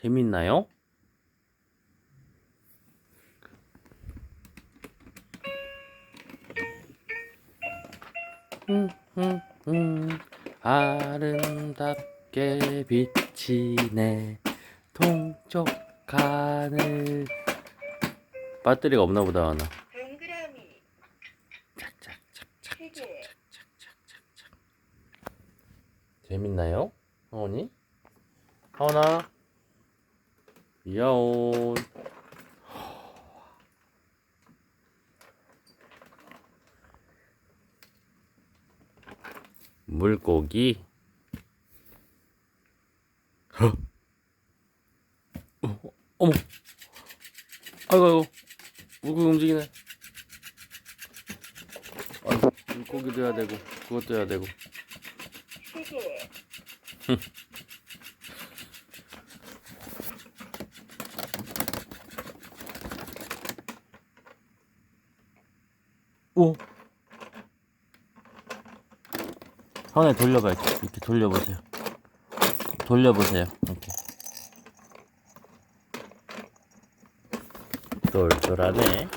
재밌나요? 음, 음, 음, 아름답게 비치네. 동쪽 하늘. 배터리가 없나 보다 하나. 동그라미. 재밌나요? 하원이? 하원아 야온 물고기. 어? 어, 어머. 아이고 아이고. 물고기 움직이네. 아이고, 물고기도 해야 되고 그것도 해야 되고. 시계 오. 하나 돌려봐요. 이렇게 돌려보세요. 돌려보세요. 이렇게. 똘똘하네.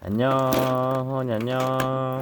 안녕, 허니 안녕.